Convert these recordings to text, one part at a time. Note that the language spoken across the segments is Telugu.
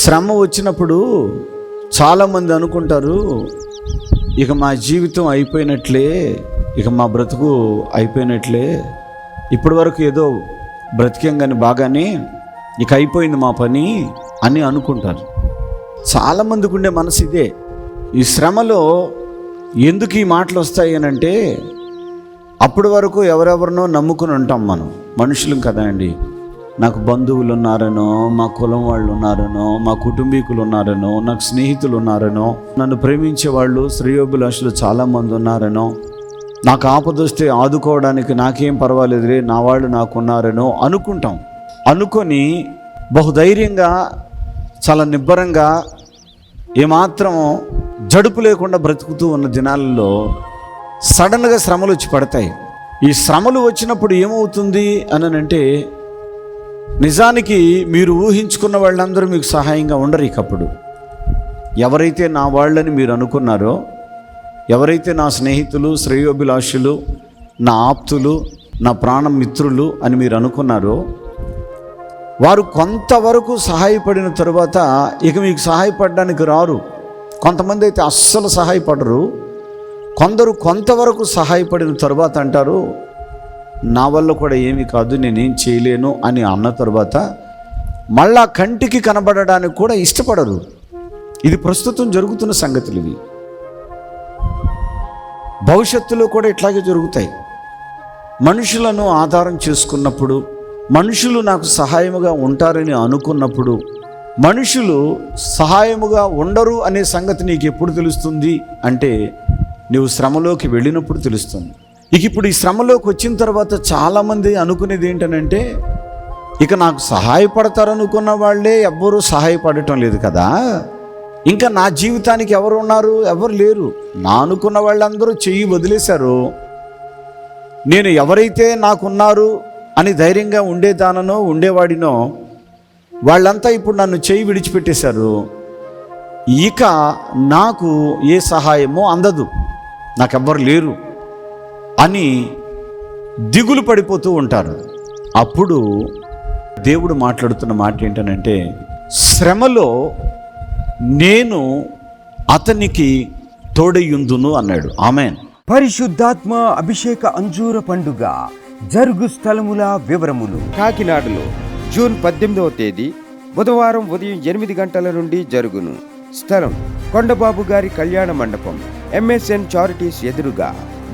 శ్రమ వచ్చినప్పుడు చాలామంది అనుకుంటారు ఇక మా జీవితం అయిపోయినట్లే ఇక మా బ్రతుకు అయిపోయినట్లే ఇప్పటి వరకు ఏదో బ్రతికేం కానీ బాగానే ఇక అయిపోయింది మా పని అని అనుకుంటారు. చాలామందికి ఉండే మనసు ఇదే. ఈ శ్రమలో ఎందుకు ఈ మాటలు వస్తాయి అని అంటే అప్పటి వరకు ఎవరెవరినో నమ్ముకుని ఉంటాం మనం. మనుషులం కదా అండి. నాకు బంధువులు ఉన్నారనో మా కులం వాళ్ళు ఉన్నారనో మా కుటుంబీకులు ఉన్నారనో నాకు స్నేహితులు ఉన్నారనో నన్ను ప్రేమించే వాళ్ళు శ్రేయోభిలాషులు చాలామంది ఉన్నారనో నాకు ఆపదొస్తే ఆదుకోవడానికి నాకేం పర్వాలేదులే నా వాళ్ళు నాకున్నారనో అనుకుంటాం. అనుకొని బహుధైర్యంగా చాలా నిబ్బరంగా ఏమాత్రం జడుపు లేకుండా బ్రతుకుతూ ఉన్న దినాలలో సడన్గా శ్రమలు వచ్చి పడతాయి. ఈ శ్రమలు వచ్చినప్పుడు ఏమవుతుంది అని అంటే నిజానికి మీరు ఊహించుకున్న వాళ్ళందరూ మీకు సహాయంగా ఉండరు ఇకప్పుడు. ఎవరైతే నా వాళ్ళని మీరు అనుకున్నారో ఎవరైతే నా స్నేహితులు శ్రేయోభిలాషులు నా ఆప్తులు నా ప్రాణ మిత్రులు అని మీరు అనుకున్నారో వారు కొంతవరకు సహాయపడిన తర్వాత ఇక మీకు సహాయపడడానికి రారు. కొంతమంది అయితే అస్సలు సహాయపడరు. కొందరు కొంతవరకు సహాయపడిన తర్వాత అంటారు నా వల్ల కూడా ఏమీ కాదు నేనేం చేయలేను అని అన్న తర్వాత మళ్ళా కంటికి కనబడడానికి కూడా ఇష్టపడరు. ఇది ప్రస్తుతం జరుగుతున్న సంగతులు ఇవి. భవిష్యత్తులో కూడా ఇట్లాగే జరుగుతాయి. మనుషులను ఆధారం చేసుకున్నప్పుడు మనుషులు నాకు సహాయముగా ఉంటారని అనుకున్నప్పుడు మనుషులు సహాయముగా ఉండరు అనే సంగతి నీకు ఎప్పుడు తెలుస్తుంది? అంటే నువ్వు శ్రమలోకి వెళ్ళినప్పుడు తెలుస్తుంది. ఇక ఇప్పుడు ఈ శ్రమలోకి వచ్చిన తర్వాత చాలామంది అనుకునేది ఏంటనంటే ఇక నాకు సహాయపడతారనుకున్న వాళ్ళే ఎవ్వరూ సహాయపడటం లేదు కదా. ఇంకా నా జీవితానికి ఎవరు ఉన్నారు? ఎవరు లేరు. నా అనుకున్న వాళ్ళందరూ చెయ్యి వదిలేశారు. నేను ఎవరైతే నాకున్నారు అని ధైర్యంగా ఉండేదాననో ఉండేవాడినో వాళ్ళంతా ఇప్పుడు నన్ను చేయి విడిచిపెట్టేశారు. ఇక నాకు ఏ సహాయమో అందదు. నాకెవ్వరు లేరు. అని దిగులు పడిపోతూ ఉంటారు. అప్పుడు దేవుడు మాట్లాడుతున్న మాట ఏంటనంటే శ్రమలో నేను అతనికి తోడయుందును అన్నాడు. ఆమెన్. పరిశుద్ధాత్మ అభిషేక అంజూర పండుగ జరుగు స్థలముల వివరములు. కాకినాడలో జూన్ పద్దెనిమిదవ తేదీ బుధవారం ఉదయం ఎనిమిది గంటల నుండి జరుగును. స్థలం కొండబాబు గారి కళ్యాణ మండపం ఎంఎస్ఎన్ చారిటీస్ ఎదురుగా.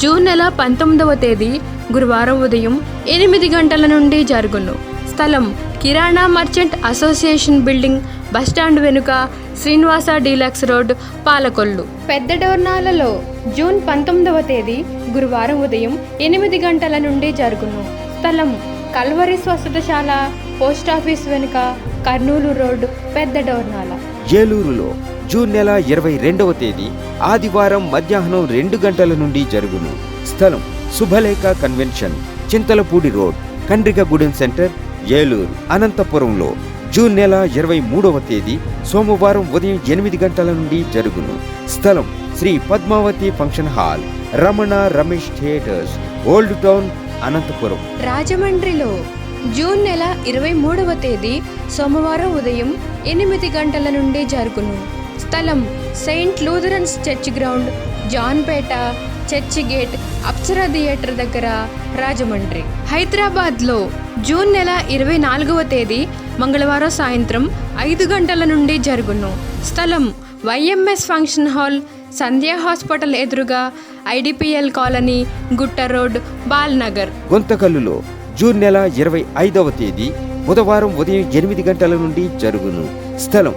జూన్ నెల పంతొమ్మిదవ తేదీ గురువారం ఉదయం ఎనిమిది గంటల నుండి జరుగును. స్థలం kirana merchant association building bus stand వెనుక శ్రీనివాస డీలక్స్ రోడ్ పాలకొల్లు. పెద్ద డోర్నాలలో జూన్ పంతొమ్మిదవ తేదీ గురువారం ఉదయం ఎనిమిది గంటల నుండి జరుగును. స్థలం కల్వరి స్వస్థతశాల పోస్టాఫీస్ వెనుక కర్నూలు రోడ్ పెద్ద డోర్నాల. ఏలూరులో జూన్ నెల ఇరవై రెండవ తేదీ ఆదివారం మధ్యాహ్నం రెండు గంటల నుండి జరుగును. స్థలం Subhalekha convention Chintalapudi road Kandrikagudem centre Eluru అనంతపురంలో. జూన్ నెల ఇరవై మూడవ తేదీ సోమవారం ఉదయం ఎనిమిది గంటల నుండి జరుగును. స్థలం Sri Padmavathi function hall Ramana Ramesh theatres old town Anantapur. రాజమండ్రిలో జూన్ నెల ఇరవై మూడవ తేదీ సోమవారం ఉదయం ఎనిమిది గంటల నుండి జరుగును. స్థలం Saint Lutherans church ground Janpeta church gate Apsara theatre దగ్గర రాజమండ్రి. హైదరాబాద్లో జూన్ నెల ఇరవై నాలుగవ తేదీ మంగళవారం సాయంత్రం ఐదు గంటల నుండి జరుగును. స్థలం YMS function hall Sandhya hospital ఎదురుగా ఐడిపిఎల్ కాలనీ గుట్ట రోడ్ బాల్నగర్ గుంతకల్లులో జూన్ నెల ఇరవై ఐదవ తేదీ బుధవారం ఉదయం ఎనిమిది గంటల నుండి జరుగును. స్థలం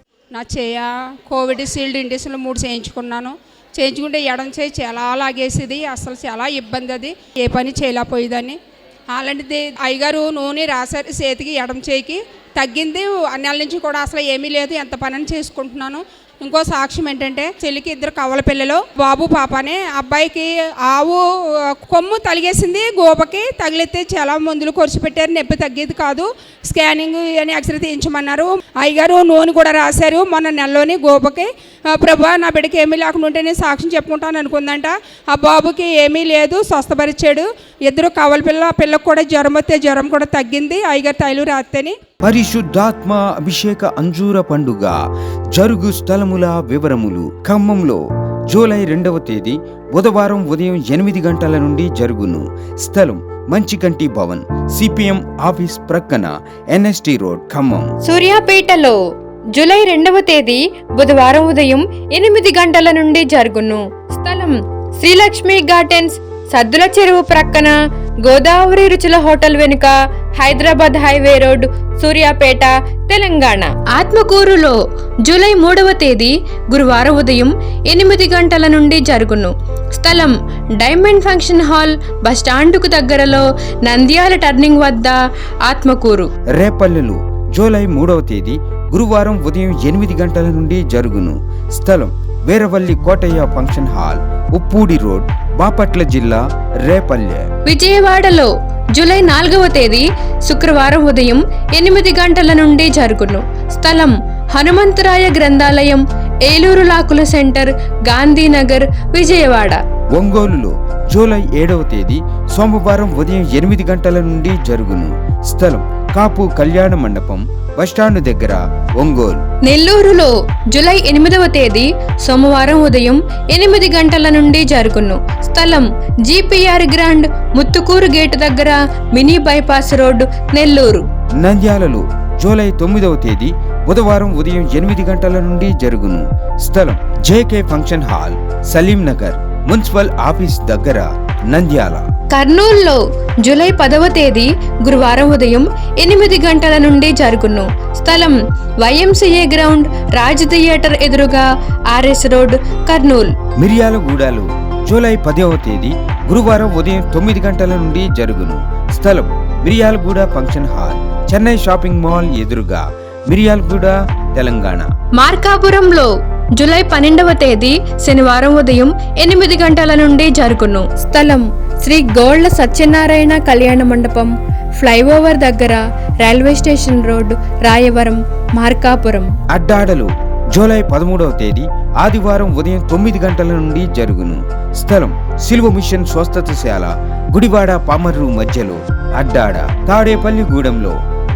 నా చేయ కోవిడ్ షీల్డ్ ఇండిషన్లు మూడు చేయించుకున్నాను. చేయించుకుంటే ఎడం చేయి చాలా లాగేసేది అసలు చాలా ఇబ్బంది అది. ఏ పని చేయలేకపోయేదని అలాంటిది అయ్యగారు నూనె రాశారు చేతికి ఎడం చేయికి. తగ్గింది అన్యాల నుంచి కూడా అసలు ఏమీ లేదు ఎంత పని చేసుకుంటున్నాను. ఇంకో సాక్ష్యం ఏంటంటే చెల్లికి ఇద్దరు కవల పిల్లలు బాబు పాపనే అబ్బాయికి ఆవు కొమ్ము తలిగేసింది గోపకి తగిలితే చాలా మందులు కొరిచి పెట్టారు నొప్పి తగ్గేది కాదు. స్కానింగ్ అని ఎక్స్రే తీయించమన్నారు. అయ్యగారు నూనె కూడా రాశారు. మొన్న నెలలోని గోపకి ప్రభా నా బిడ్డకి ఏమీ లేకుండా ఉంటే నేను సాక్ష్యం చెప్పుకుంటాను అనుకుందంట. ఆ బాబుకి ఏమీ లేదు స్వస్థపరిచాడు. ఇద్దరు కవల పిల్ల ఆ పిల్లకు కూడా జ్వరం వస్తే జ్వరం కూడా తగ్గింది. అయ్యగారు తైలు రాస్తేని పరిశుద్ధాత్మ అభిషేక అంజూర పండుగ జరుగు స్థలముల వివరములు. ఖమ్మంలో జూలై రెండవ తేదీ బుధవారం ఉదయం ఎనిమిది గంటల నుండి జరుగును. స్థలం మంచికంటి భవన్ సిపిఎం ఆఫీస్ ప్రక్కన ఎన్ఎస్టి రోడ్ ఖమ్మం. సూర్యాపేటలో జూలై రెండవ తేదీ బుధవారం ఉదయం ఎనిమిది గంటల నుండి జరుగును. స్థలం శ్రీలక్ష్మి గార్డెన్స్ సద్దుల చెరువు ప్రక్కన గోదావరి రుచుల హోటల్ వెనుక హైదరాబాద్ హైవే రోడ్ సూర్యాపేట తెలంగాణ. ఆత్మకూరులో జూలై మూడవ తేదీ గురువారం ఉదయం ఎనిమిది గంటల నుండి జరుగును. స్థలం డైమండ్ ఫంక్షన్ హాల్ బస్టాండుకు దగ్గరలో నంద్యాల టర్నింగ్ వద్ద ఆత్మకూరు. రేపల్లెలు జూలై మూడవ తేదీ గురువారం ఉదయం ఎనిమిది గంటల నుండి జరుగును. స్థలం Veeravalli Kotaiah function hall Uppudi road Bapatla జిల్లా రేపల్లె. విజయవాడలో జూలై నాలుగవ తేదీ శుక్రవారం ఉదయం ఎనిమిది గంటల నుండి జరుగును. స్థలం హనుమంతరాయ గ్రంథాలయం ఏలూరు లాకుల సెంటర్ గాంధీనగర్ విజయవాడ. ఒంగోలులో జూలై ఏడవ తేదీ సోమవారం ఉదయం ఎనిమిది గంటల నుండి జరుగును. స్థలం కాపు కళ్యాణ మండపం బస్టాండ్ దగ్గర ఒంగోలు. నెల్లూరులో జూలై ఎనిమిదవ తేదీ సోమవారం ఉదయం ఎనిమిది గంటల నుండి జరుగును. స్థలం జీపీఆర్ గ్రాండ్ ముత్తుకూరు గేటు దగ్గర మినీ బైపాస్ రోడ్ నెల్లూరు. నంద్యాలలో జూలై తొమ్మిదవ తేదీ బుధవారం ఉదయం ఎనిమిది గంటల నుండి జరుగును. స్థలం JK function hall Saleem Nagar municipal office దగ్గర నంద్యాల. కర్నూలులో జూలై పదవ తేదీ గురువారం ఉదయం ఎనిమిది గంటల నుండి జరుగును. స్థలం వైఎంసీఏ గ్రౌండ్ రాజ్ థియేటర్ ఎదురుగా ఆర్ఎస్ రోడ్ కర్నూలు. మిర్యాలగూడలో జూలై పదవ తేదీ గురువారం ఉదయం తొమ్మిది గంటల నుండి జరుగును. స్థలం Miryalaguda function hall Chennai shopping mall ఎదురుగా మిర్యాలగూడ తెలంగాణ. మార్కాపురంలో జూలై పన్నెండవ తేదీ శనివారం ఉదయం ఎనిమిది గంటల నుండి జరుగును. స్థలం శ్రీ గోళ్ళ సత్యనారాయణ కళ్యాణ మండపం ఫ్లైఓవర్ దగ్గర railway station road Rayavaram Markapuram. అడ్డాడలు July పదమూడవ తేదీ ఆదివారం ఉదయం తొమ్మిది గంటల నుండి జరుగును. స్థలం సిల్వ మిషన్ స్వస్థతశాల గుడివాడ పామర్రు మధ్యలో అడ్డాడ తాడేపల్లిగూడెంలో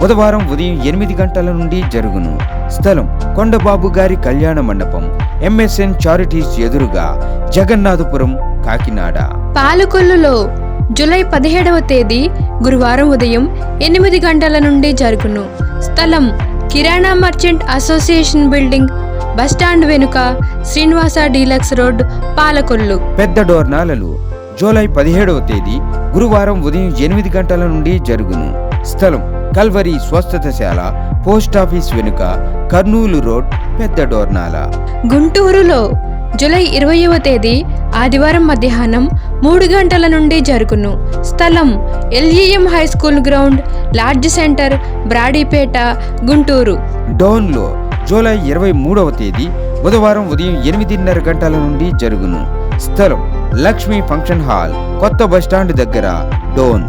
బుధవారం ఉదయం ఎనిమిది గంటల నుండి జరుగును. స్థలం కొండబాబు గారి కళ్యాణ మండపం ఎంఎస్ఎన్ చారిటీస్ ఎదురుగా జగన్నాథపురం కాకినాడ. పాలకొల్లులో జూలై పదిహేడవ తేదీ గురువారం ఉదయం ఎనిమిది గంటల నుండి జరుగును. స్థలం kirana merchant association building bus stand వెనుక శ్రీనివాస డీలక్స్ రోడ్ పాలకొల్లు. పెద్ద డోర్నాలలో జూలై పదిహేడవ తేదీ గురువారం ఉదయం ఎనిమిది గంటల నుండి జరుగును. స్థలం కల్వరి స్వస్థతశాల పోస్టాఫీస్ వెనుక కర్నూలు రోడ్ పెద్ద డోర్నాల. గుంటూరులో జూలై ఇరవైవ తేదీ ఆదివారం మధ్యాహ్నం మూడు గంటల నుండి జరుగును. స్థలం LEM high school ground lodge centre Brodipet Guntur. డోన్లో July ఇరవై మూడవ తేదీ బుధవారం ఉదయం ఎనిమిదిన్నర గంటల నుండి జరుగును. స్థలం లక్ష్మీ ఫంక్షన్ హాల్ కొత్త బస్టాండ్ దగ్గర డోన్.